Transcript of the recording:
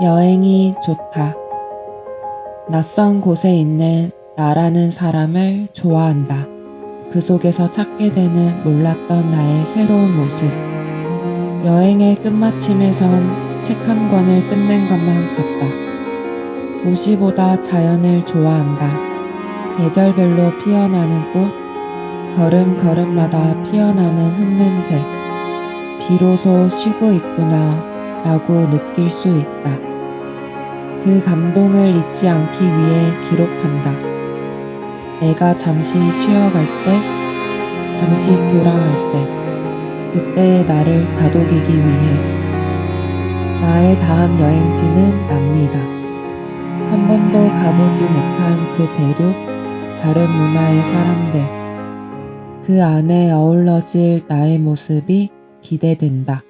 여행이 좋다. 낯선 곳에 있는 나라는 사람을 좋아한다. 그 속에서 찾게 되는 몰랐던 나의 새로운 모습. 여행의 끝마침에선 책 한 권을 끝낸 것만 같다. 도시보다 자연을 좋아한다. 계절별로 피어나는 꽃, 걸음걸음마다 피어나는 흙냄새. 비로소 쉬고 있구나 라고 느낄 수 있다. 그 감동을 잊지 않기 위해 기록한다. 내가 잠시 쉬어갈 때, 잠시 돌아갈 때, 그때의 나를 다독이기 위해. 나의 다음 여행지는 남미다. 한 번도 가보지 못한 그 대륙, 다른 문화의 사람들. 그 안에 어우러질 나의 모습이 기대된다.